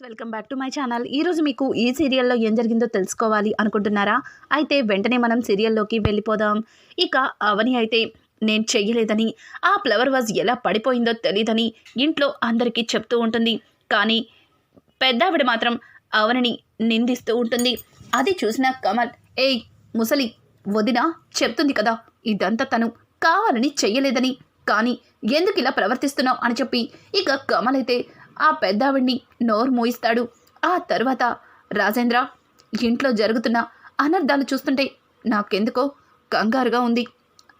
Friends welcome back to my channel. ఈరోజు మీకు ఈ సీరియల్లో ఏం జరిగిందో తెలుసుకోవాలి అనుకుంటున్నారా? అయితే వెంటనే మనం సీరియల్లోకి వెళ్ళిపోదాం. ఇక అవని అయితే నేను చెయ్యలేదని ఆ ఫ్లవర్ వాజ్ ఎలా పడిపోయిందో తెలియదని ఇంట్లో అందరికీ చెప్తూ ఉంటుంది. కానీ పెద్దావిడ మాత్రం అవనిని నిందిస్తూ ఉంటుంది. అది చూసిన కమల్ ఏయ్ ముసలి వదిన చెప్తుంది కదా ఇదంతా తను కావాలని చెయ్యలేదని. కానీ ఎందుకు ఇలా ప్రవర్తిస్తున్నావు? అని చెప్పి ఇక కమల్ అయితే ఆ పెద్దావిడ్ని నోరు మూయిస్తాడు. ఆ తర్వాత రాజేంద్ర ఇంట్లో జరుగుతున్న అనర్థాలు చూస్తుంటే నాకెందుకో కంగారుగా ఉంది.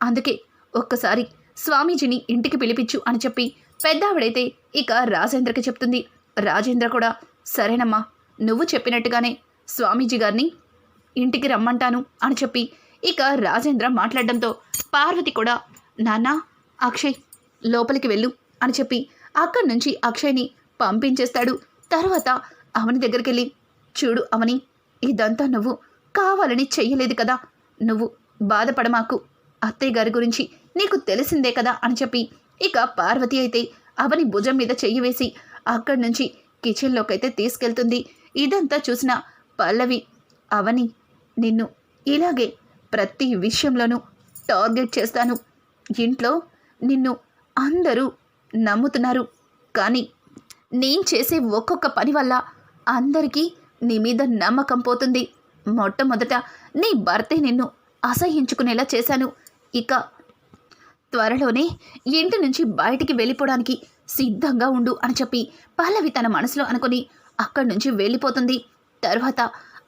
అందుకే ఒక్కసారి స్వామీజీని ఇంటికి పిలిపించు అని చెప్పి పెద్దావిడైతే ఇక రాజేంద్రకి చెప్తుంది. రాజేంద్ర కూడా సరేనమ్మా నువ్వు చెప్పినట్టుగానే స్వామీజీ గారిని ఇంటికి రమ్మంటాను అని చెప్పి ఇక రాజేంద్ర మాట్లాడడంతో పార్వతి కూడా నాన్న అక్షయ్ లోపలికి వెళ్ళు అని చెప్పి అక్కడి నుంచి అక్షయ్ని పంపించేస్తాడు. తర్వాత అవని దగ్గరికి వెళ్ళి చూడు అవని ఇదంతా నువ్వు కావాలని చెయ్యలేదు కదా. నువ్వు బాధపడమాకు. అత్తయ్య గారి గురించి నీకు తెలిసిందే కదా అని చెప్పి ఇక పార్వతి అయితే అవని భుజం మీద చెయ్యి వేసి అక్కడి నుంచి కిచెన్లోకైతే తీసుకెళ్తుంది. ఇదంతా చూసిన పల్లవి అవని నిన్ను ఇలాగే ప్రతి విషయంలోనూ టార్గెట్ చేస్తాను. ఇంట్లో నిన్ను అందరూ నమ్ముతున్నారు. కానీ నేను చేసే ఒక్కొక్క పని వల్ల అందరికీ నీ మీద నమ్మకం పోతుంది. మొట్టమొదట నీ భర్తే నిన్ను అసహించుకునేలా చేశాను. ఇక త్వరలోనే ఇంటి నుంచి బయటికి వెళ్ళిపోవడానికి సిద్ధంగా ఉండు అని చెప్పి పల్లవి తన మనసులో అనుకుని అక్కడి నుంచి వెళ్ళిపోతుంది. తర్వాత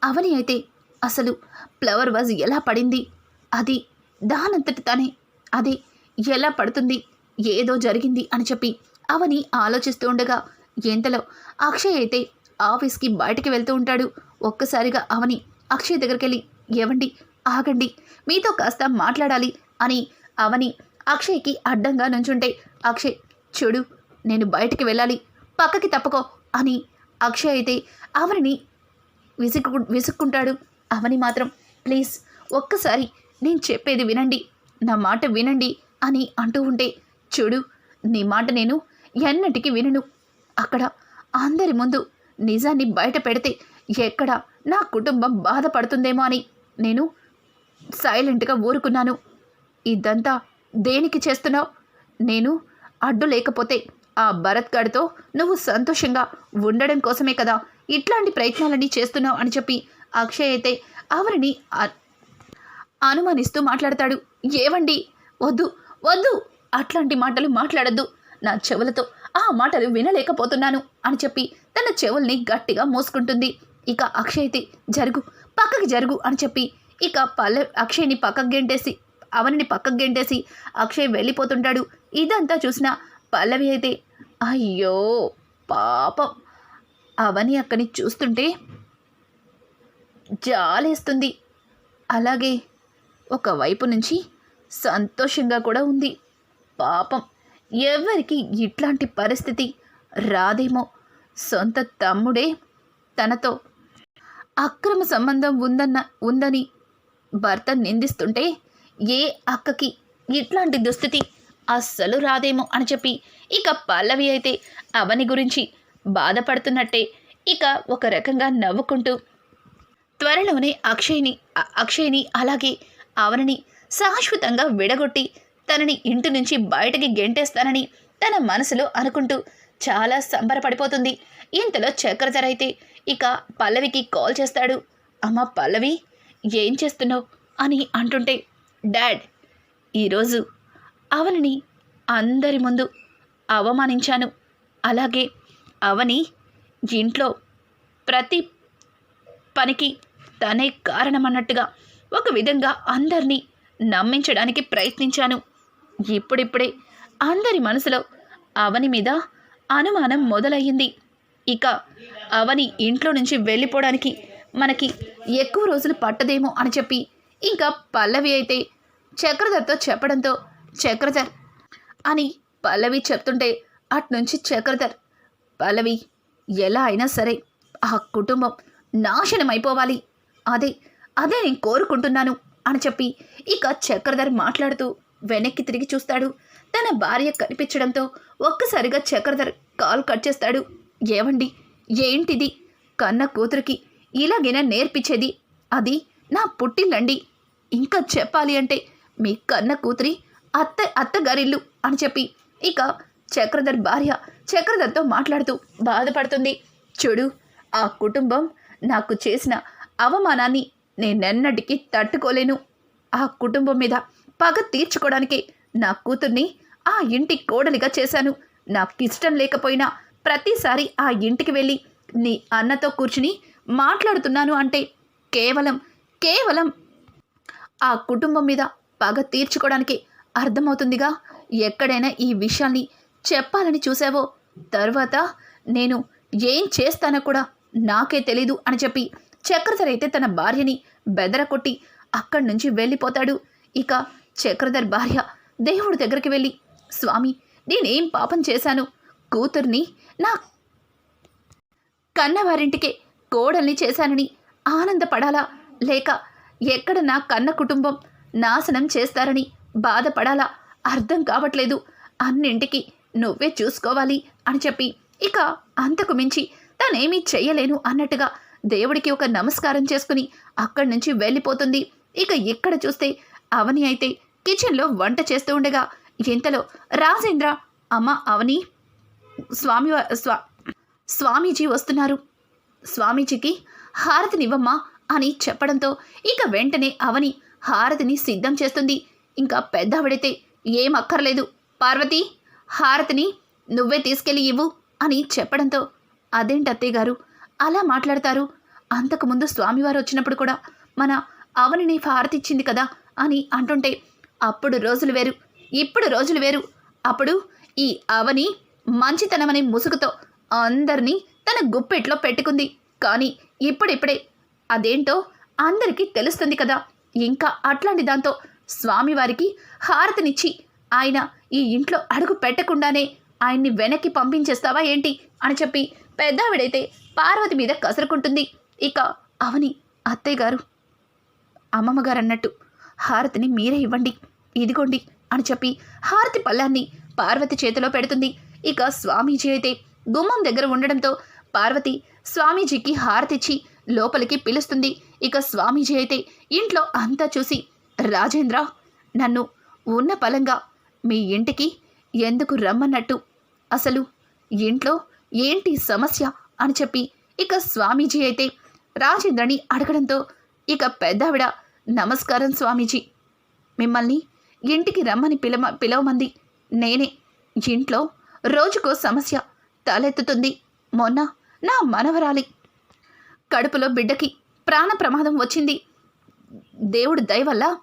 అవని అయితే అసలు ఫ్లవర్ వాజ్ ఎలా పడింది? అది దానంతటి తానే అది ఎలా పడుతుంది? ఏదో జరిగింది అని చెప్పి అవని ఆలోచిస్తూ ఉండగా ఎంతలో అక్షయ్ అయితే ఆఫీస్కి బయటికి వెళ్తూ ఉంటాడు. ఒక్కసారిగా అవని అక్షయ్ దగ్గరికి వెళ్ళి ఏవండి? ఆగండి. మీతో కాస్త మాట్లాడాలి అని అవని అక్షయ్కి అడ్డంగా నుంచుంటే అక్షయ్ చూడు నేను బయటికి వెళ్ళాలి. పక్కకి తప్పుకో అని అక్షయ్ అయితే అవనిని విసుక్కు విసుక్కుంటాడు. అవని మాత్రం ప్లీజ్ ఒక్కసారి నేను చెప్పేది వినండి. నా మాట వినండి అని అంటూ ఉంటే చూడు నీ మాట నేను ఎన్నటికీ వినను. అక్కడ అందరి ముందు నిజాన్ని బయట పెడితే ఎక్కడ నా కుటుంబం బాధపడుతుందేమో అని నేను సైలెంట్గా ఊరుకున్నాను. ఇదంతా దేనికి చేస్తున్నావు? నేను అడ్డు లేకపోతే ఆ భరత్ గాడితో నువ్వు సంతోషంగా ఉండడం కోసమే కదా ఇట్లాంటి ప్రయత్నాలన్నీ చేస్తున్నావు అని చెప్పి అక్షయ్ అయితే అవరిని అనుమానిస్తూ మాట్లాడతాడు. ఏవండి? వద్దు వద్దు! అట్లాంటి మాటలు మాట్లాడద్దు. నా చెవులతో ఆ మాటలు వినలేకపోతున్నాను అని చెప్పి తన చెవుల్ని గట్టిగా మూసుకుంటుంది. ఇక అక్షయ్తి జరుగు పక్కకి జరుగు అని చెప్పి ఇక పల్లె అక్షయ్ని పక్కకు గెంటేసి అవనిని పక్కకు గెంటేసి అక్షయ్ వెళ్ళిపోతుంటాడు. ఇదంతా చూసిన పల్లవి అయితే అయ్యో పాపం. అవని అక్కని చూస్తుంటే జాలేస్తుంది. అలాగే ఒకవైపు నుంచి సంతోషంగా కూడా ఉంది. పాపం. ఎవరికి ఇట్లాంటి పరిస్థితి రాదేమో సొంత తమ్ముడే తనతో అక్రమ సంబంధం ఉందన్న ఉందని భర్త నిందిస్తుంటే ఏ అక్కకి ఇట్లాంటి దుస్థితి అస్సలు రాదేమో అని చెప్పి ఇక పల్లవి అయితే అవని గురించి బాధపడుతున్నట్టే ఇక ఒక రకంగా నవ్వుకుంటూ త్వరలోనే అక్షయ్ని అక్షయ్ని అలాగే అవనిని శాశ్వతంగా విడగొట్టి తనని ఇంటి నుంచి బయటకి గెంటేస్తానని తన మనసులో అనుకుంటూ చాలా సంబరపడిపోతుంది. ఇంతలో చక్రధర అయితే ఇక పల్లవికి కాల్ చేస్తాడు. అమ్మ పల్లవి ఏం చేస్తున్నావు? అని అంటుంటే డాడ్ ఈరోజు అవనిని అందరి ముందు అవమానించాను. అలాగే అవని ఇంట్లో ప్రతి పనికి తనే కారణమన్నట్టుగా ఒక విధంగా అందరినీ నమ్మించడానికి ప్రయత్నించాను. ఇప్పుడిప్పుడే అందరి మనసులో అవని మీద అనుమానం మొదలయ్యింది. ఇక అవని ఇంట్లో నుంచి వెళ్ళిపోవడానికి మనకి ఎక్కువ రోజులు పట్టదేమో అని చెప్పి ఇంకా పల్లవి అయితే చక్రధర్తో చెప్పడంతో చక్రధర్ అని పల్లవి చెప్తుంటే అట్నుంచి చక్రధర్ పల్లవి ఎలా అయినా సరే ఆ కుటుంబం నాశనం అయిపోవాలి అదే అదే నేను కోరుకుంటున్నాను అని చెప్పి ఇక చక్రధర్ మాట్లాడుతూ వెనక్కి తిరిగి చూస్తాడు. తన భార్య కనిపించడంతో ఒక్కసారిగా చక్రధర్ కాల్ కట్ చేస్తాడు. ఏవండి? ఏంటిది? కన్న కూతురికి ఇలాగైనా నేర్పించేది? అది నా పుట్టిల్లండి. ఇంకా చెప్పాలి అంటే మీ కన్న కూతురి అత్త అత్తగారిల్లు అని చెప్పి ఇక చక్రధర్ భార్య చక్రధర్తో మాట్లాడుతూ బాధపడుతుంది. చూడు ఆ కుటుంబం నాకు చేసిన అవమానాన్ని నేనెన్నటికీ తట్టుకోలేను. ఆ కుటుంబం మీద పగ తీర్చుకోవడానికి నా కూతుర్ని ఆ ఇంటి కోడలిగా చేశాను. నాకిష్టం లేకపోయినా ప్రతిసారి ఆ ఇంటికి వెళ్ళి నీ అన్నతో కూర్చుని మాట్లాడుతున్నాను అంటే కేవలం కేవలం ఆ కుటుంబం మీద పగ తీర్చుకోవడానికి అర్థమవుతుందిగా? ఎక్కడైనా ఈ విషయాన్ని చెప్పాలని చూసావో తర్వాత నేను ఏం చేస్తానో కూడా నాకే తెలీదు అని చెప్పి చక్రధర్ అయితే తన భార్యని బెదరకొట్టి అక్కడి నుంచి వెళ్ళిపోతాడు. ఇక చక్రధర్ భార్య దేవుడి దగ్గరికి వెళ్ళి స్వామి నేనేం పాపం చేశాను? కూతుర్ని నా కన్నవారింటికే కోడల్ని చేశానని ఆనందపడాలా? లేక ఎక్కడ నా కన్న కుటుంబం నాశనం చేస్తారని బాధపడాలా? అర్థం కావట్లేదు. అన్నింటికి నువ్వే చూసుకోవాలి అని చెప్పి ఇక అంతకు మించి తనేమీ చెయ్యలేను అన్నట్టుగా దేవుడికి ఒక నమస్కారం చేసుకుని అక్కడి నుంచి వెళ్ళిపోతుంది. ఇక ఇక్కడ చూస్తే అవని అయితే కిచెన్లో వంట చేస్తూ ఉండగా ఇంతలో రాజేంద్ర అమ్మ అవని స్వామి స్వా స్వామీజీ వస్తున్నారు. స్వామీజీకి హారతినివ్వమ్మా అని చెప్పడంతో ఇక వెంటనే అవని హారతిని సిద్ధం చేస్తుంది. ఇంకా పెద్దవిడితే ఏం అక్కర్లేదు. పార్వతి హారతిని నువ్వే తీసుకెళ్ళి ఇవ్వు అని చెప్పడంతో అదేంటి అత్తయ్య గారు? అలా మాట్లాడతారు. అంతకుముందు స్వామివారు వచ్చినప్పుడు కూడా మన అవనిని హారతి ఇచ్చింది కదా అని అంటుంటే అప్పుడు రోజులు వేరు ఇప్పుడు రోజులు వేరు. అప్పుడు ఈ అవని మంచితనమని ముసుగుతో అందరినీ తన గుప్పెట్లో పెట్టుకుంది. కానీ ఇప్పుడిప్పుడే అదేంటో అందరికీ తెలుస్తుంది కదా. ఇంకా అట్లాంటి దాంతో స్వామివారికి హారతినిచ్చి ఆయన ఈ ఇంట్లో అడుగు పెట్టకుండానే ఆయన్ని వెనక్కి పంపించేస్తావా ఏంటి అని చెప్పి పెద్దావిడైతే పార్వతి మీద కసురుకుంటుంది. ఇక అవని అత్తయ్య గారు అమ్మమ్మగారు అన్నట్టు హారతిని మీరే ఇవ్వండి. ఇదిగోండి అని చెప్పి హారతి పళ్ళాన్ని పార్వతి చేతిలో పెడుతుంది. ఇక స్వామీజీ అయితే గుమ్మం దగ్గర ఉండడంతో పార్వతి స్వామీజీకి హారతిచ్చి లోపలికి పిలుస్తుంది. ఇక స్వామీజీ అయితే ఇంట్లో అంతా చూసి రాజేంద్ర నన్ను ఉన్న పలంగా మీ ఇంటికి ఎందుకు రమ్మన్నట్టు? అసలు ఇంట్లో ఏంటి సమస్య? అని చెప్పి ఇక స్వామీజీ అయితే రాజేంద్రని అడగడంతో ఇక పెద్దావిడ నమస్కారం స్వామీజీ మిమ్మల్ని ఇంటికి రమ్మని పిలమ పిలవమంది. నేనే. ఇంట్లో రోజుకో సమస్య తలెత్తుతుంది. మొన్న నా మనవరాలి. కడుపులో బిడ్డకి ప్రాణ ప్రమాదం వచ్చింది. దేవుడి దయ వల్ల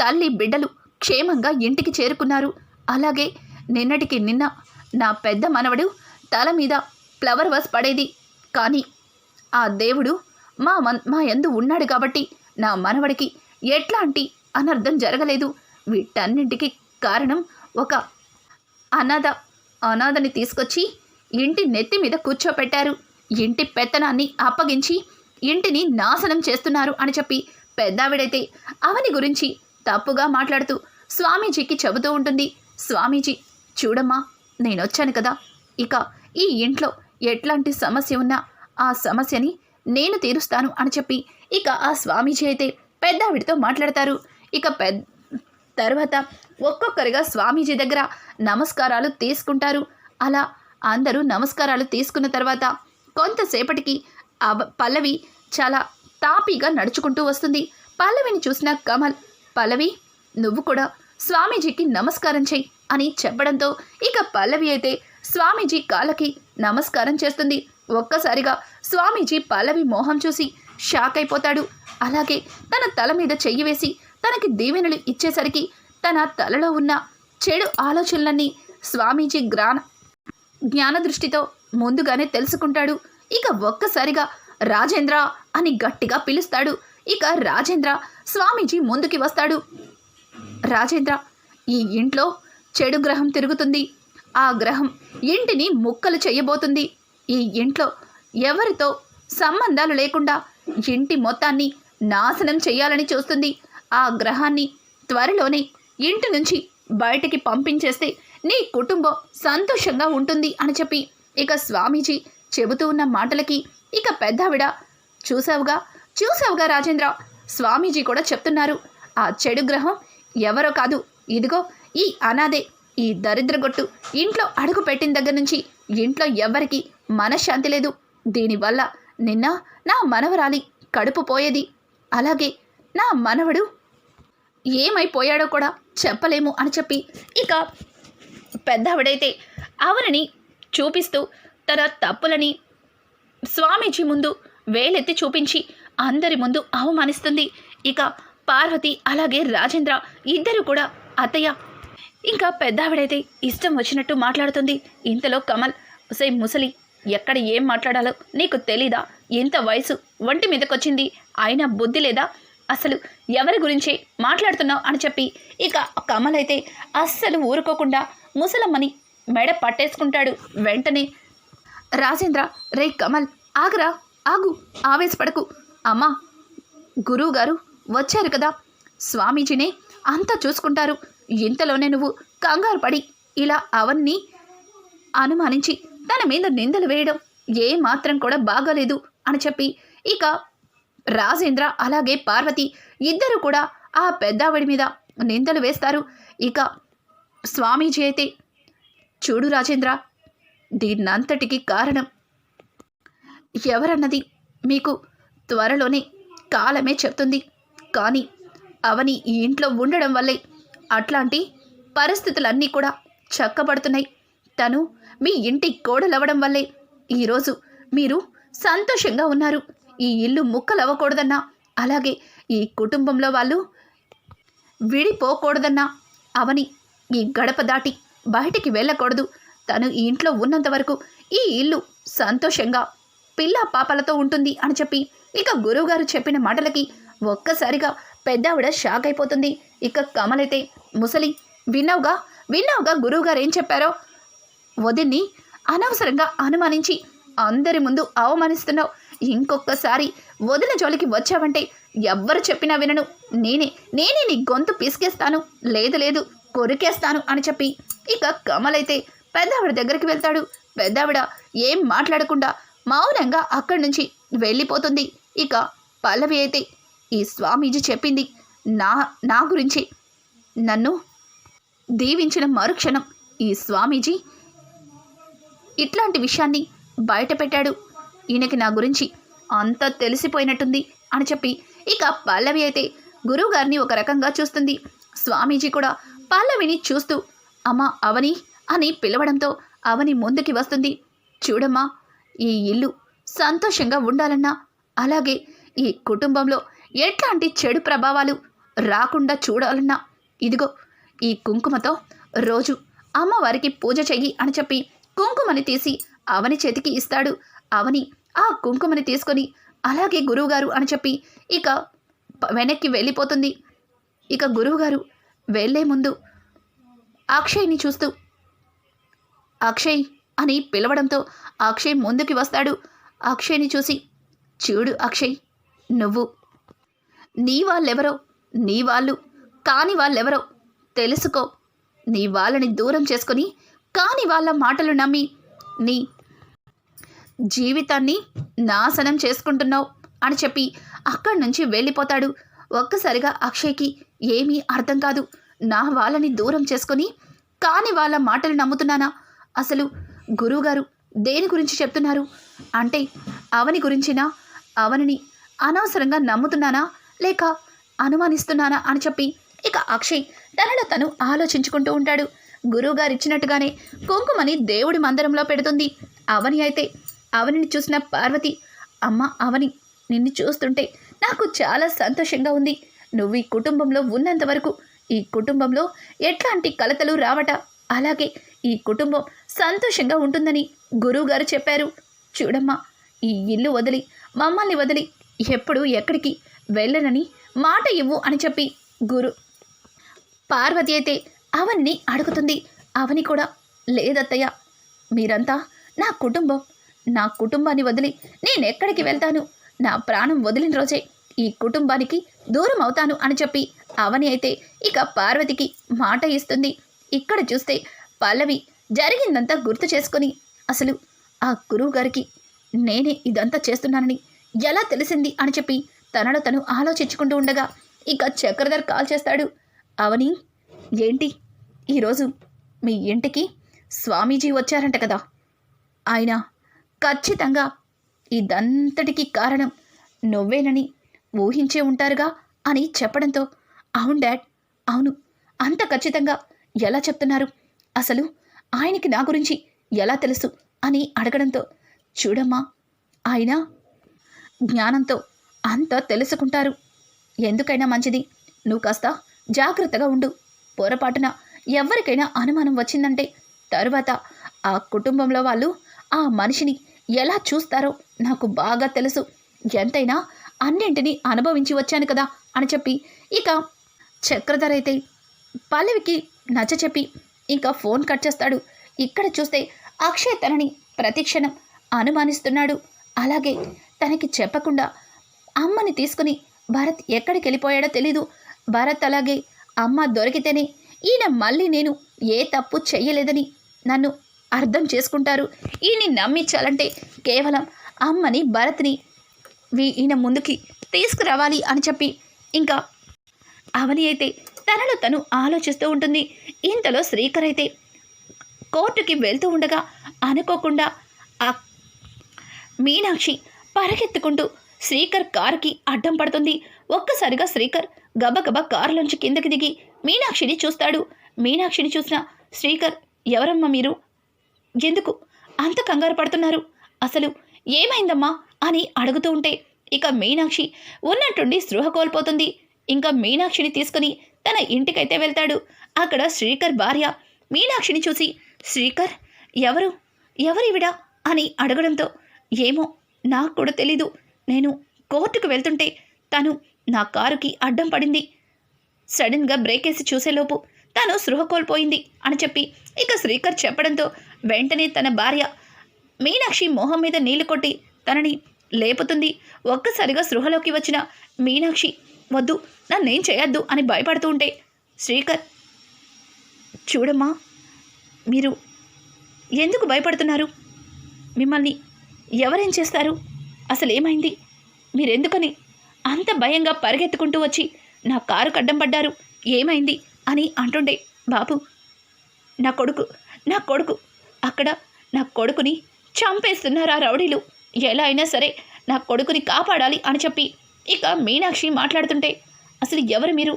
తల్లి బిడ్డలు క్షేమంగా ఇంటికి చేరుకున్నారు. అలాగే నిన్నటికి నిన్న నా పెద్ద మనవడు తల మీద ఫ్లవర్ వాస్ పడేది. కానీ ఆ దేవుడు మా మా యందు ఉన్నాడు కాబట్టి నా మనవడికి ఎట్లాంటి అనర్థం జరగలేదు. వీటన్నింటికి కారణం ఒక అనాథ అనాథని తీసుకొచ్చి ఇంటి నెత్తి మీద కూర్చోపెట్టారు. ఇంటి పెత్తనాన్ని అప్పగించి ఇంటిని నాశనం చేస్తున్నారు అని చెప్పి పెద్దావిడైతే అవని గురించి తప్పుగా మాట్లాడుతూ స్వామీజీకి చెబుతూ ఉంటుంది. స్వామీజీ చూడమ్మా నేనొచ్చాను కదా. ఇక ఈ ఇంట్లో ఎట్లాంటి సమస్య ఉన్నా ఆ సమస్యని నేను తీరుస్తాను అని చెప్పి ఇక ఆ స్వామీజీ అయితే పెద్దావిడితో మాట్లాడతారు. ఇక పెద్ద తర్వాత ఒక్కొక్కరిగా స్వామీజీ దగ్గర నమస్కారాలు తీసుకుంటారు. అలా అందరూ నమస్కారాలు తీసుకున్న తర్వాత కొంతసేపటికి పల్లవి చాలా తాపీగా నడుచుకుంటూ వస్తుంది. పల్లవిని చూసిన కమల్ పల్లవి నువ్వు కూడా స్వామీజీకి నమస్కారం చెయ్యి అని చెప్పడంతో ఇక పల్లవి అయితే స్వామీజీ కాళ్ళకి నమస్కారం చేస్తుంది. ఒక్కసారిగా స్వామీజీ పల్లవి మోహం చూసి షాక్ అయిపోతాడు. అలాగే తన తల మీద చెయ్యి వేసి తనకి దీవెనలు ఇచ్చేసరికి తన తలలో ఉన్న చెడు ఆలోచనలన్నీ స్వామీజీ జ్ఞాన జ్ఞాన దృష్టితో ముందుగానే తెలుసుకుంటాడు. ఇక ఒక్కసారిగా రాజేంద్ర అని గట్టిగా పిలుస్తాడు. ఇక రాజేంద్ర స్వామీజీ ముందుకి వస్తాడు. రాజేంద్ర ఈ ఇంట్లో చెడు గ్రహం తిరుగుతుంది. ఆ గ్రహం ఇంటిని ముక్కలు చేయబోతుంది. ఈ ఇంట్లో ఎవరితో సంబంధాలు లేకుండా ఇంటి మొత్తాన్ని నాశనం చేయాలని చూస్తుంది. ఆ గ్రహాన్ని త్వరలోనే ఇంటి నుంచి బయటికి పంపించేస్తే నీ కుటుంబం సంతోషంగా ఉంటుంది అని చెప్పి ఇక స్వామీజీ చెబుతూ ఉన్న మాటలకి ఇక పెద్దావిడ చూసావుగా చూసావుగా రాజేంద్ర? స్వామీజీ కూడా చెప్తున్నారు. ఆ చెడు గ్రహం ఎవరో కాదు. ఇదిగో ఈ అనాదే ఈ దరిద్రగొట్టు ఇంట్లో అడుగు పెట్టిన దగ్గర నుంచి ఇంట్లో ఎవ్వరికి మనశ్శాంతి లేదు. దీనివల్ల నిన్న నా మనవరాలి కడుపు పోయేది. అలాగే నా మనవడు ఏమైపోయాడో కూడా చెప్పలేము అని చెప్పి ఇక పెద్దావిడైతే అవరిని చూపిస్తూ తన తప్పులని స్వామీజీ ముందు వేలెత్తి చూపించి అందరి ముందు అవమానిస్తుంది. ఇక పార్వతి అలాగే రాజేంద్ర ఇద్దరు కూడా అత్తయ్య ఇంకా పెద్దావిడైతే ఇష్టం వచ్చినట్టు మాట్లాడుతుంది. ఇంతలో కమల్ సై ముసలి ఎక్కడ ఏం మాట్లాడాలో నీకు తెలీదా? ఎంత వయసు? ఒంటి మీదకొచ్చింది? అయినా బుద్ధి లేదా? అసలు ఎవరి గురించి మాట్లాడుతున్నావు అని చెప్పి ఇక కమల్ అయితే అస్సలు ఊరుకోకుండా ముసలమ్మని మెడ పట్టేసుకుంటాడు. వెంటనే రాజేంద్ర రే కమల్ ఆగరా ఆగు ఆవేశపడకు. అమ్మా గురువు గారు వచ్చారు కదా. స్వామీజీనే అంతా చూసుకుంటారు. ఇంతలోనే నువ్వు కంగారు పడి ఇలా అవన్నీ అనుమానించి తన మీద నిందలు వేయడం ఏ మాత్రం కూడా బాగాలేదు అని చెప్పి ఇక రాజేంద్ర అలాగే పార్వతి ఇద్దరు కూడా ఆ పెద్దావిడి మీద నిందలు వేస్తారు. ఇక స్వామీజీ అయితే చూడు రాజేంద్ర దీన్నంతటికి కారణం ఎవరన్నది మీకు త్వరలోనే కాలమే చెప్తుంది. కానీ అవని ఈ ఇంట్లో ఉండడం వల్లే అట్లాంటి పరిస్థితులన్నీ కూడా చక్కబడుతున్నాయి. తను మీ ఇంటి కోడలవ్వడం వల్లే ఈరోజు మీరు సంతోషంగా ఉన్నారు. ఈ ఇల్లు ముక్కలవ్వకూడదన్నా. అలాగే ఈ కుటుంబంలో వాళ్ళు విడిపోకూడదన్నా. అవని ఈ గడప దాటి బయటికి వెళ్ళకూడదు. తను ఈ ఇంట్లో ఉన్నంత వరకు ఈ ఇల్లు సంతోషంగా పిల్ల పాపలతో ఉంటుంది అని చెప్పి ఇక గురువుగారు చెప్పిన మాటలకి ఒక్కసారిగా పెద్దావిడ షాక్ అయిపోతుంది. ఇక కమలైతే ముసలి విన్నావుగా? విన్నావుగా గురువుగారు ఏం చెప్పారో? వదిన్ని అనవసరంగా అనుమానించి అందరి ముందు అవమానిస్తున్నావు. ఇంకొకసారి వదిన జోలికి వచ్చావంటే ఎవ్వరు చెప్పినా వినను. నేనే నేనే నీ గొంతు పిసికేస్తాను. లేదు లేదు కొరికేస్తాను అని చెప్పి ఇక కమలైతే పెద్దావిడ దగ్గరికి వెళ్తాడు. పెద్దావిడ ఏం మాట్లాడకుండా మౌనంగా అక్కడి నుంచి వెళ్ళిపోతుంది. ఇక పల్లవి అయితే ఈ స్వామీజీ చెప్పింది నా నా గురించి. నన్ను దీవించిన మరుక్షణం ఈ స్వామీజీ ఇట్లాంటి విషయాన్ని బయట పెట్టాడు ఈయనకి నా గురించి అంతా తెలిసిపోయినట్టుంది అని చెప్పి ఇక పల్లవి అయితే గురువుగారిని ఒక రకంగా చూస్తుంది. స్వామీజీ కూడా పల్లవిని చూస్తూ అమ్మ అవని అని పిలవడంతో అవని ముందుకి వస్తుంది. చూడమ్మా ఈ ఇల్లు సంతోషంగా ఉండాలన్నా అలాగే ఈ కుటుంబంలో ఎట్లాంటి చెడు ప్రభావాలు రాకుండా చూడాలన్నా ఇదిగో ఈ కుంకుమతో రోజు అమ్మవారికి పూజ చెయ్యి అని చెప్పి కుంకుమని తీసి అవని చేతికి ఇస్తాడు. అవని ఆ కుంకుమని తీసుకొని అలాగే గురువుగారు అని చెప్పి ఇక వెనక్కి వెళ్ళిపోతుంది. ఇక గురువుగారు వెళ్ళే ముందు అక్షయ్ని చూస్తూ అక్షయ్ అని పిలవడంతో అక్షయ్ ముందుకి వస్తాడు. అక్షయ్ని చూసి చూడు అక్షయ్ నువ్వు నీ వాళ్ళెవరో నీ వాళ్ళు కాని వాళ్ళెవరో తెలుసుకో. నీ వాళ్ళని దూరం చేసుకొని కాని వాళ్ళ మాటలు నమ్మి నీ జీవితాన్ని నాశనం చేసుకుంటున్నావు అని చెప్పి అక్కడి నుంచి వెళ్ళిపోతాడు. ఒక్కసారిగా అక్షయ్కి ఏమీ అర్థం కాదు. నా వాళ్ళని దూరం చేసుకొని కాని వాళ్ళ మాటలు నమ్ముతున్నానా? అసలు గురువుగారు దేని గురించి చెప్తున్నారు? అంటే అవని గురించినా అవనిని అనవసరంగా నమ్ముతున్నానా? లేక అనుమానిస్తున్నానా? అని చెప్పి ఇక అక్షయ్ తనలో తను ఆలోచించుకుంటూ ఉంటాడు. గురువుగారు ఇచ్చినట్టుగానే కుంకుమని దేవుడి మందిరంలో పెడుతుంది. అవని అయితే అవనిని చూసిన పార్వతి అమ్మ అవని నిన్ను చూస్తుంటే నాకు చాలా సంతోషంగా ఉంది. నువ్వు ఈ కుటుంబంలో ఉన్నంత వరకు ఈ కుటుంబంలో ఎట్లాంటి కలతలు రావట? అలాగే ఈ కుటుంబం సంతోషంగా ఉంటుందని గురువుగారు చెప్పారు. చూడమ్మా ఈ ఇల్లు వదిలి మమ్మల్ని వదిలి ఎప్పుడు ఎక్కడికి వెళ్ళనని మాట ఇవ్వు అని చెప్పి గురు పార్వతి అయితే అవన్నీ అడుగుతుంది. అవని కూడా లేదత్తయ్య మీరంతా నా కుటుంబం నా కుటుంబాన్ని వదిలి నేనెక్కడికి వెళ్తాను? నా ప్రాణం వదిలిన రోజే ఈ కుటుంబానికి దూరం అవుతాను అని చెప్పి అవని అయితే ఇక పార్వతికి మాట ఇస్తుంది. ఇక్కడ చూస్తే పల్లవి జరిగిందంతా గుర్తు చేసుకొని అసలు ఆ గురువు గారికి నేనే ఇదంతా చేస్తున్నానని ఎలా తెలిసింది అని చెప్పి తనలో తను ఆలోచించుకుంటూ ఉండగా ఇక చక్రధర్ కాల్ చేస్తాడు. అవని ఏంటి? ఈరోజు మీ ఇంటికి స్వామీజీ వచ్చారంట కదా. ఆయన ఖచ్చితంగా. ఇదంతటికి కారణం నువ్వేనని ఊహించే ఉంటారుగా అని చెప్పడంతో అవును డాడ్ అవును. అంత ఖచ్చితంగా ఎలా చెప్తున్నారు? అసలు ఆయనకి నా గురించి ఎలా తెలుసు అని అడగడంతో చూడమ్మా ఆయన జ్ఞానంతో అంత తెలుసుకుంటారు. ఎందుకైనా మంచిది. నువ్వు కాస్త జాగ్రత్తగా ఉండు. పొరపాటున ఎవరికైనా అనుమానం వచ్చిందంటే తరువాత ఆ కుటుంబంలో వాళ్ళు ఆ మనిషిని ఎలా చూస్తారో నాకు బాగా తెలుసు. ఎంతైనా అన్నింటినీ అనుభవించి వచ్చాను కదా అని చెప్పి ఇక చక్రధర్ అయితే పల్లవికి నచ్చ చెప్పి ఇంకా ఫోన్ కట్ చేస్తాడు. ఇక్కడ చూస్తే అక్షయ్ తనని ప్రతిక్షణం అనుమానిస్తున్నాడు. అలాగే తనకి చెప్పకుండా అమ్మని తీసుకుని భరత్ ఎక్కడికి వెళ్ళిపోయాడో తెలీదు. భరత్ అలాగే అమ్మ దొరికితేనే ఈయన మళ్ళీ నేను ఏ తప్పు చెయ్యలేదని నన్ను అర్థం చేసుకుంటారు. ఈయన్ని నమ్మించాలంటే కేవలం అమ్మని భరత్ని వీ- ఈయన ముందుకి తీసుకురావాలి అని చెప్పి ఇంకా అవని అయితే తనలో తను ఆలోచిస్తూ ఉంటుంది. ఇంతలో శ్రీకర్ అయితే కోర్టుకి వెళ్తూ ఉండగా అనుకోకుండా ఆ మీనాక్షి పరిగెత్తుకుంటూ శ్రీకర్ కారుకి అడ్డం పడుతుంది. ఒక్కసారిగా శ్రీకర్ గబగబా కారులోంచి కిందకి దిగి మీనాక్షిని చూస్తాడు. మీనాక్షిని చూసిన శ్రీకర్ ఎవరమ్మా మీరు? ఎందుకు? అంత కంగారు పడుతున్నారు. అసలు ఏమైందమ్మా? అని అడుగుతూ ఉంటే ఇక మీనాక్షి ఉన్నట్టుండి స్పృహ కోల్పోతుంది. ఇంకా మీనాక్షిని తీసుకుని తన ఇంటికైతే వెళ్తాడు. అక్కడ శ్రీకర్ భార్య మీనాక్షిని చూసి శ్రీకర్ ఎవరు? ఎవరివిడా? అని అడగడంతో ఏమో నాకు కూడా తెలీదు. నేను కోర్టుకు వెళ్తుంటే తను నా కారుకి అడ్డం పడింది. సడన్గా బ్రేక్ వేసి చూసేలోపు తను సృహ కోల్పోయింది అని చెప్పి ఇక శ్రీకర్ చెప్పడంతో వెంటనే తన భార్య మీనాక్షి మొహం మీద నీళ్ళు కొట్టి తనని లేపుతుంది. ఒక్కసారిగా సృహలోకి వచ్చిన మీనాక్షి వద్దు నన్నేం చేయొద్దు అని భయపడుతూ ఉంటే శ్రీకర్ చూడమ్మా మీరు ఎందుకు భయపడుతున్నారు? మిమ్మల్ని ఎవరేం చేస్తారు? అసలు ఏమైంది మీరెందుకని అంత భయంగా పరిగెత్తుకుంటూ వచ్చి నా కారు కడ్డం పడ్డారు? ఏమైంది? అని అంటుండే బాబు. నా కొడుకు నా కొడుకు అక్కడ నా కొడుకుని చంపేస్తున్నారు ఆ రౌడీలు. ఎలా అయినా సరే నా కొడుకుని కాపాడాలి అని చెప్పి ఇక మీనాక్షి మాట్లాడుతుంటే అసలు ఎవరు మీరు?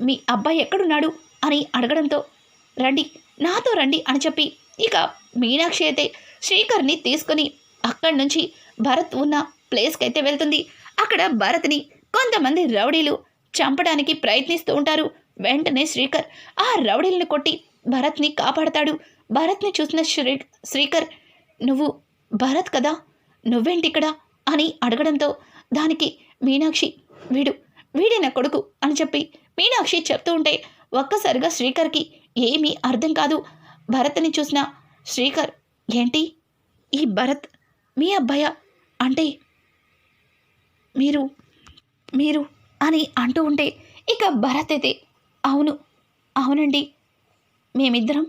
మీ అబ్బాయి ఎక్కడున్నాడు? అని అడగడంతో రండి నాతో రండి అని చెప్పి ఇక మీనాక్షి అయితే శ్రీకర్ని తీసుకుని అక్కడి నుంచి భరత్ ఉన్న ప్లేస్కి అయితే వెళ్తుంది. అక్కడ భరత్ని కొంతమంది రౌడీలు చంపడానికి ప్రయత్నిస్తూ ఉంటారు. వెంటనే శ్రీకర్ ఆ రౌడీలను కొట్టి భరత్ని కాపాడతాడు. భరత్ని చూసిన శ్రీ శ్రీకర్ నువ్వు భరత్ కదా? నువ్వేంటి ఇక్కడ? అని అడగడంతో దానికి మీనాక్షి వీడు వీడే నా కొడుకు అని చెప్పి మీనాక్షి చెప్తూ ఉంటే ఒక్కసారిగా శ్రీకర్కి ఏమీ అర్థం కాదు. భరత్ని చూసిన శ్రీకర్ ఏంటి? ఈ భరత్ మీ అబ్బాయ? అంటే మీరు మీరు అని అంటూ ఉంటే ఇక భరత్ అయితే అవును అవునండి. మేమిద్దరం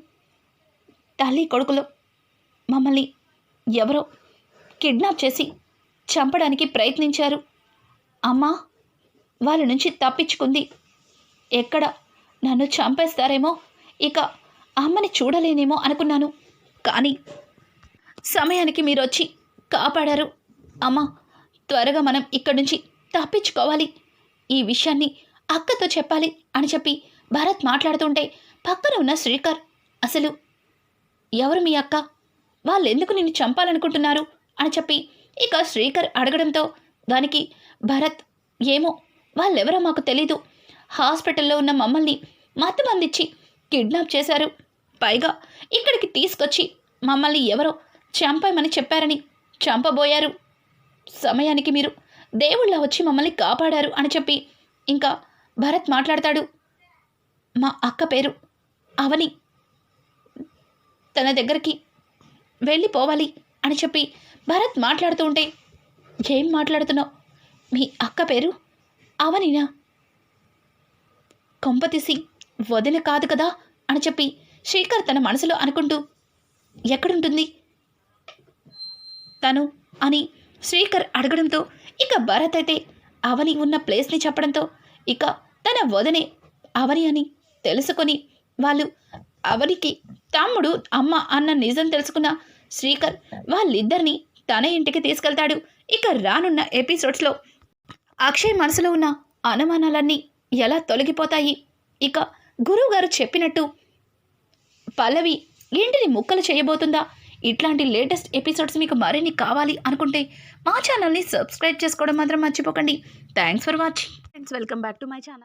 తల్లి కొడుకులు మమ్మల్ని ఎవరో కిడ్నాప్ చేసి చంపడానికి ప్రయత్నించారు. అమ్మ వాళ్ళ నుంచి తప్పించుకుంది. ఎక్కడ నన్ను చంపేస్తారేమో ఇక అమ్మని చూడలేనేమో అనుకున్నాను. కానీ సమయానికి మీరు వచ్చి కాపాడారు. అమ్మా త్వరగా మనం ఇక్కడి నుంచి తప్పించుకోవాలి. ఈ విషయాన్ని అక్కతో చెప్పాలి అని చెప్పి భరత్ మాట్లాడుతుంటే పక్కన ఉన్న శ్రీకర్ అసలు ఎవరు మీ అక్క? వాళ్ళు ఎందుకు నిన్ను చంపాలనుకుంటున్నారు? అని చెప్పి ఇక శ్రీకర్ అడగడంతో దానికి భరత్ ఏమో వాళ్ళెవరో మాకు తెలీదు. హాస్పిటల్లో ఉన్న మమ్మల్ని మత్తుమందిచ్చి కిడ్నాప్ చేశారు. పైగా ఇక్కడికి తీసుకొచ్చి మమ్మల్ని ఎవరో చంపమని చెప్పారని చంపబోయారు. సమయానికి మీరు దేవుళ్ళ వచ్చి మమ్మల్ని కాపాడారు అని చెప్పి ఇంకా భరత్ మాట్లాడతాడు. మా అక్క పేరు అవని. తన దగ్గరికి వెళ్ళిపోవాలి అని చెప్పి భరత్ మాట్లాడుతూ ఉంటే ఏం మాట్లాడుతున్నావు? మీ అక్క పేరు అవనినా? కొంపతీసి వదిన కాదు కదా? అని చెప్పి శేఖర్ తన మనసులో అనుకుంటూ ఎక్కడుంటుంది? తను అని శ్రీకర్ అడగడంతో ఇక భరత్ అయితే అవని ఉన్న ప్లేస్ని చెప్పడంతో ఇక తన వదనే అవని అని తెలుసుకొని వాళ్ళు అవనికి తమ్ముడు అమ్మ అన్న నిజం తెలుసుకున్న శ్రీకర్ వాళ్ళిద్దరిని తన ఇంటికి తీసుకెళ్తాడు. ఇక రానున్న ఎపిసోడ్స్లో అక్షయ్ మనసులో ఉన్న అనుమానాలన్నీ ఎలా తొలగిపోతాయి? ఇక గురువుగారు చెప్పినట్టు పల్లవి ఇంటిని ముక్కలు చేయబోతుందా? ఇట్లాంటి లేటెస్ట్ ఎపిసోడ్స్ మీకు మరిన్ని కావాలి అనుకుంటే మా ఛానల్ని సబ్స్క్రైబ్ చేసుకోవడం మాత్రం మర్చిపోకండి. Thanks for watching. Friends welcome back to my channel